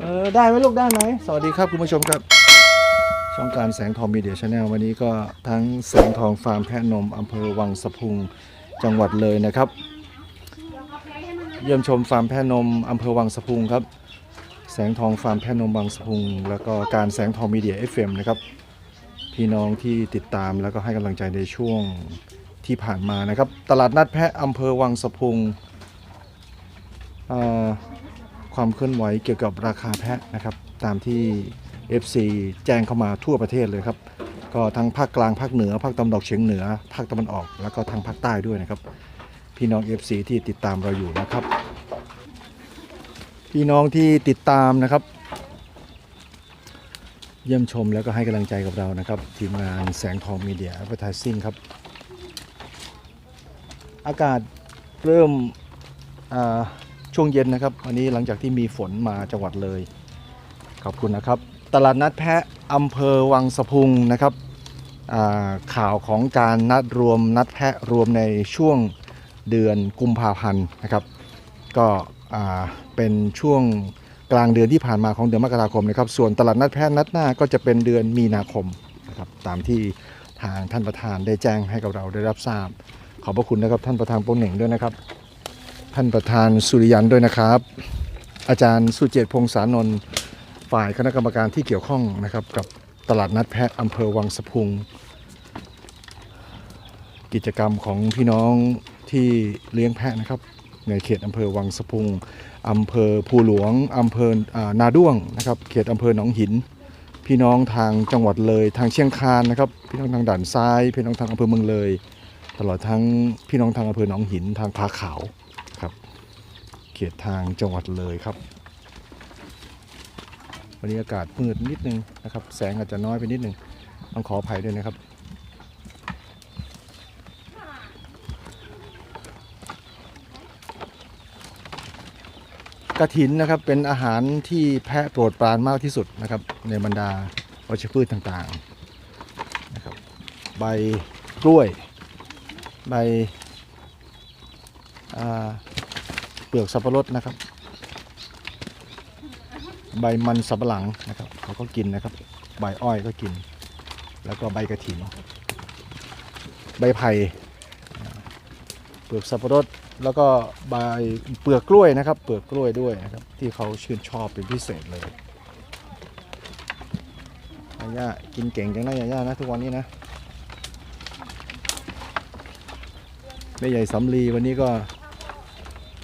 เออได้ไหมลูกได้ไหมสวัสดีครับคุณผู้ชมครับ ช่องการแสงทองมีเดียชาแนลวันนี้ก็ทั้งแสงทองฟาร์มแพะนมอำเภอวังสะพุงจังหวัดเลยนะครับ เยี่ยมชมฟาร์มแพะนมอำเภอวังสะพุงครับ แสงทองฟาร์มแพะนมวังสะพุง แล้วก็การแสงทองมีเดีย FM นะครับพี่น้องที่ติดตามแล้วก็ให้กำลังใจในช่วงที่ผ่านมานะครับ ตลาดนัดแพะอำเภอวังสะพุงอ่า ความเคลื่อนไหวเกี่ยวกับราคาแพะนะครับ ตามที่ FC แจ้งเข้ามาทั่วประเทศเลยครับ ก็ทั้งภาคกลางภาคเหนือภาคตะวันออกเฉียงเหนือภาคตะวันออก แล้วก็ทางภาคใต้ด้วยนะครับ พี่น้อง FC ที่ติดตามเราอยู่นะครับ พี่น้องที่ติดตามนะครับ เยี่ยมชมแล้วก็ให้กำลังใจกับเรานะครับทีมงานแสงทองมีเดีย a d v e r t i s i n g ครับ อากาศเริ่มอ่า ช่วงเย็นนะครับวันนี้หลังจากที่มีฝนมาจังหวัดเลย ขอบคุณนะครับ ตลาดนัดแพะอำเภอวังสะพุงนะครับข่าวของการนัดรวมนัดแพะรวมในช่วงเดือนกุมภาพันธ์นะครับ ก็เป็นช่วงกลางเดือนที่ผ่านมาของเดือนมกราคมนะครับ ส่วนตลาดนัดแพะนัดหน้าก็จะเป็นเดือนมีนาคมนะครับตามที่ทางท่านประธานได้แจ้งให้กับเราได้รับทราบ ขอบพระคุณนะครับท่านประธานโปงเหน่งด้วยนะครับ ท่านประธานสุริยันด้วยนะครับ อาจารย์สุเจตพงษานนท์ฝ่ายคณะกรรมการที่เกี่ยวข้องนะครับ กับตลาดนัดแพะอำเภอวังสะพุง กิจกรรมของพี่น้องที่เลี้ยงแพะนะครับ ในเขตอำเภอวังสะพุงอำเภอภูหลวงอำเภออนาด้วงนะครับ เขตอำเภอหนองหิน พี่น้องทางจังหวัดเลยทางเชียงคานนะครับ พี่น้องทางด่านซ้าย พี่น้องทางอำเภอเมืองเลย ตลอดทั้งพี่น้องทางอำเภอหนองหินทางผาขาวครับเข ตทางจังหวัดเลยครับ วันนี้อากาศมืดนิดนึงนะครับ แสงอาจจะน้อยไปนิดนึงต้องขออภัยด้วยนะครับ กระถินนะครับเป็นอาหารที่แพะโปรดปรานมากที่สุดนะครับ ในบรรดาวัชพืชต่างๆนะครับใบกล้วย ใบอ่า เปลือกสับปะรดนะครับ ใบมันสับปะหลังนะครับเขาก็กินนะครับ ใบอ้อยก็กิน แล้วก็ใบกระถิน ใบไผ่เปลือกสับปะรดแล้วก็ใบเปลือกกล้วยนะครับ เปลือกกล้วยด้วยนะครับ ที่เขาชื่นชอบเป็นพิเศษเลยยาย่ากินเก่งจังนะยาย่านะทุกวันนี้นะแม่ใหญ่สำลีวันนี้ก็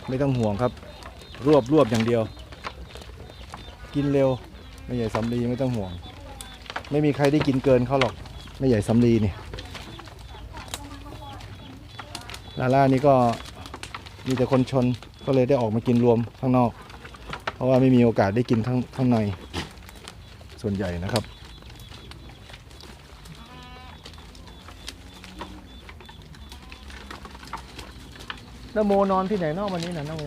ไม่ต้องห่วงครับ รวบรวบอย่างเดียว กินเร็วแม่ใหญ่สำลีไม่ต้องห่วง ไม่มีใครได้กินเกินเขาหรอกแม่ใหญ่สำลีนี่ลาล่านี่ก็มีแต่คนชนก็เลยได้ออกมากินรวมข้างนอก เพราะว่าไม่มีโอกาสได้กินข้างข้างในส่วนใหญ่นะครับ นโมนอนที่ไหนนอกวันนี้นะนโม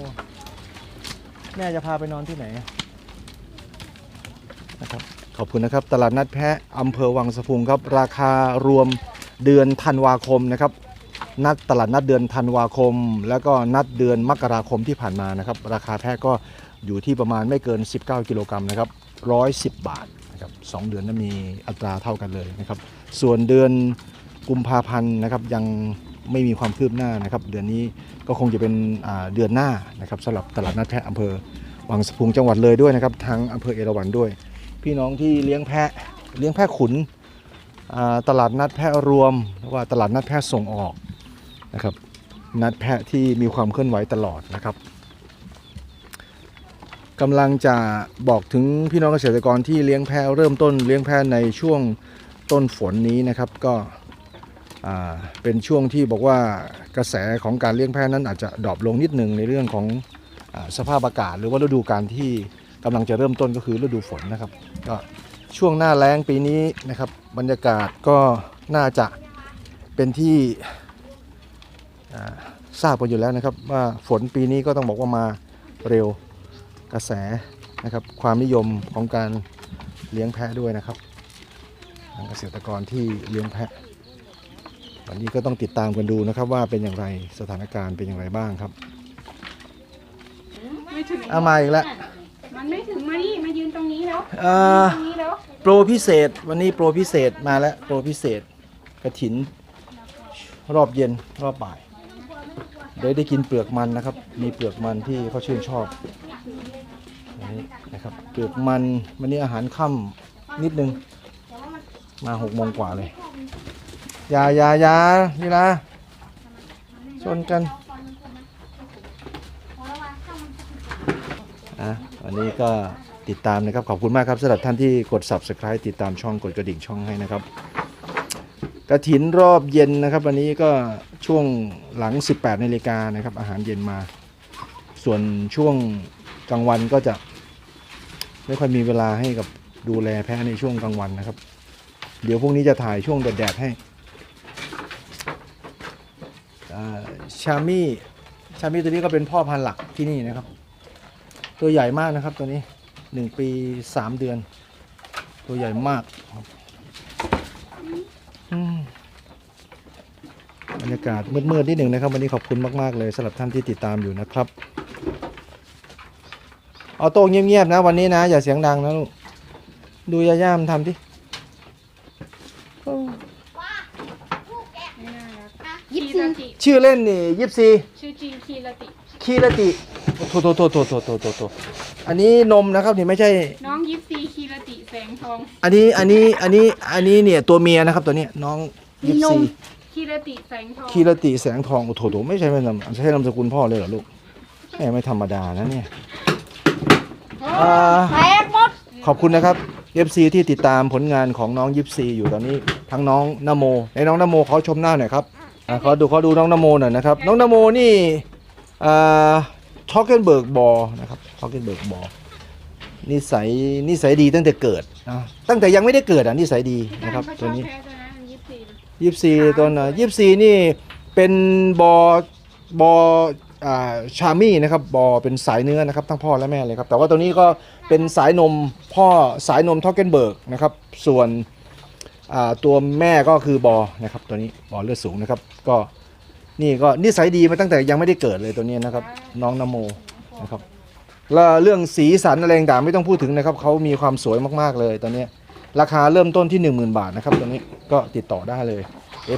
แม่จะพาไปนอนที่ไหนนะครับขอบคุณนะครับ ตลาดนัดแพะอำเภอวังสะพุงครับ ราคารวมเดือนธันวาคมนะครับ นัดตลาดนัดเดือนธันวาคม แล้วก็นัดเดือนมกราคมที่ผ่านมานะครับ ราคาแพะก็อยู่ที่ประมาณไม่เกิน 19 กิโลกรัมนะครับ 110 บาทนะครับสองเดือนนั้นมีอัตราเท่ากันเลยนะครับ ส่วนเดือนกุมภาพันธ์นะครับยัง ไม่มีความคืบหน้านะครับ เดือนนี้ก็คงจะเป็นเดือนหน้านะครับสำหรับตลาดนัดแพะอำเภอวังสะพุงจังหวัดเลยด้วยนะครับทั้งอำเภอเอราวัณด้วย พี่น้องที่เลี้ยงแพะเลี้ยงแพะขุนตลาดนัดแพะรวมหรือว่าตลาดนัดแพะส่งออกนะครับ นัดแพะที่มีความเคลื่อนไหวตลอดนะครับกำลังจะบอกถึงพี่น้องเกษตรกรที่เลี้ยงแพะเริ่มต้นเลี้ยงแพะในช่วงต้นฝนนี้นะครับก็ เป็นช่วงที่บอกว่ากระแสของการเลี้ยงแพะนั้นอาจจะดรอปลงนิดหนึ่งในเรื่องของอสภาพอากาศ หรือว่าฤดูการที่กำลังจะเริ่มต้นก็คือฤดูฝนนะครับ ก็ช่วงหน้าแล้งปีนี้นะครับ บรรยากาศก็น่าจะเป็นที่ทราบกันอยู่แล้วนะครับ ว่าฝนปีนี้ก็ต้องบอกว่ามาเร็วกระแสนะครับ ความนิยมของการเลี้ยงแพะด้วยนะครับเกษตรกรที่เลี้ยงแพะ วันนี้ก็ต้องติดตามกันดูนะครับว่าเป็นอย่างไรสถานการณ์เป็นอย่างไรบ้างครับไม่ถึงเอามาอีกแล้วมันไม่ถึงมานี่มายืนตรงนี้แล้วเอ่อตรงนี้แล้วโปรพิเศษ วันนี้โปรพิเศษมาแล้วโปรพิเศษกระถิน รอบเย็นรอบบ่ายเดี๋ยวได้กินเปลือกมันนะครับ มีเปลือกมันที่เขาชื่นชอบอันนี้นะครับเปลือกมันวันนี้อาหารค่ำนิดนึง มาหกโมงกว่าเลย อยาอยาอยานี่นะ ชนกัน อะวันนี้ก็ติดตามนะครับ ขอบคุณมากครับสำหรับท่านที่กด subscribe ติดตามช่องกดกระดิ่งช่องให้นะครับ กระถินรอบเย็นนะครับ วันนี้ก็ช่วงหลัง 18นาฬิกานะครับ อาหารเย็นมา ส่วนช่วงกลางวันก็จะ ไม่ค่อยมีเวลาให้กับดูแลแพะในช่วงกลางวันนะครับ เดี๋ยวพรุ่งนี้จะถ่ายช่วงแดดๆให้ ชามี่ชามี่ตัวนี้ก็เป็นพ่อพันธุ์หลักที่นี่นะครับ ตัวใหญ่มากนะครับตัวนี้หนึ่งปีสามเดือน ตัวใหญ่มากครับอืมบรรยากาศมืดๆนิดหนึ่งนะครับ วันนี้ขอบคุณมากๆเลยสำหรับท่านที่ติดตามอยู่นะครับเอาโต้งเงียบๆนะวันนี้นะ อย่าเสียงดังนะลูกดูย่าย่ามทำที่ ยิบซีชื่อเล่นนี่ยิปซีชื่อจริงคีรติ คีรติโทโทโทโทโทโทโทโทอันนี้นมนะครับนี่ไม่ใช่ น้องยิปซีคีรติแสงทอง อันนี้อันนี้อันนี้อันนี้เนี่ยตัวเมียนะครับตัวเนี้ยน้องยิปซีคีรติแสงทองคีรติแสงทองโอ้โถโถไม่ใช่ไม่นำใช่นามสกุลพ่อเลยเหรอลูกแม่ไม่ธรรมดานะเนี่ยอ่า แตกหมด ขอบคุณนะครับยิปซีที่ติดตามผลงานของน้องยิปซีอยู่ตอนนี้ทั้งน้องนโมในน้องนโมเขาชมหน้าหน่อยครับ อ่าขอดูขอดูน้องนโมหน่อยนะครับ น้องนโมนี่อ่าช็อกเกนเบิร์กบอนะครับช็อกเกนเบิร์กบอนิสัยนิสัยดีตั้งแต่เกิดอ่าตั้งแต่ยังไม่ได้เกิดอะนิสัยดีนะครับเขาชตัวอบนี้แพ้ตัวนั้นยิปซียี่สี่ตัวนะยี่สี่นี่เป็นบอบออ่าชามี่นะครับบอเป็นสายเนื้อนะครับทั้งพ่อและแม่เลยครับแต่ว่าตัวนี้ก็เป็นสายนมพ่อสายนมทอกเกนเบิร์กนะครับส่วนอ่า ตัวแม่ก็คือบอนะครับตัวนี้บอเลือดสูงนะครับ ก็นี่ก็นิสัยดีมาตั้งแต่ยังไม่ได้เกิดเลยตัวนี้นะครับ น้องนโมนะครับแล้วเรื่องสีสันอะไรต่างไม่ต้องพูดถึงนะครับเขามีความสวยมากๆเลยตอนนี้ ราคาเริ่มต้นที่ 10,000 บาทนะครับตัวนี้ก็ติดต่อได้เลย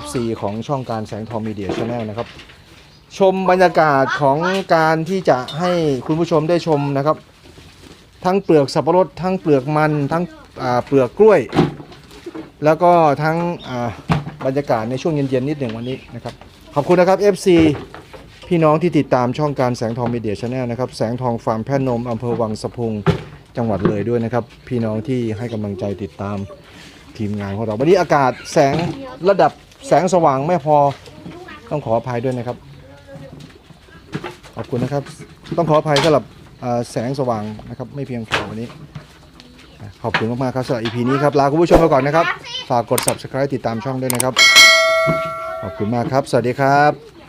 FC ของช่องการแสงทองมีเดียชาแนลนะครับ ชมบรรยากาศของการที่จะให้คุณผู้ชมได้ชมนะครับ ทั้งเปลือกสับปะรดทั้งเปลือกมันทั้งเปลือกกล้วย แล้วก็ทั้งบรรยากาศในช่วงเย็นๆนิดหนึ่งวันนี้นะครับ ขอบคุณนะครับ FC พี่น้องที่ติดตามช่องการแสงทองมีเดียชาแนลนะครับ แสงทองฟาร์มแพะนมอำเภอวังสะพุงจังหวัดเลยด้วยนะครับ พี่น้องที่ให้กำลังใจติดตามทีมงานของเราวันนี้อากาศแสงระดับแสงสว่างไม่พอต้องขออภัยด้วยนะครับ ขอบคุณนะครับ ต้องขออภัยสำหรับแสงสว่างนะครับ ไม่เพียงพอวันนี้ ขอบคุณมากๆครับสำหรับ EP นี้ครับลาคุณผู้ชมไปก่อนนะครับ ฝากกด subscribe ติดตามช่องด้วยนะครับ ขอบคุณมากครับ สวัสดีครับ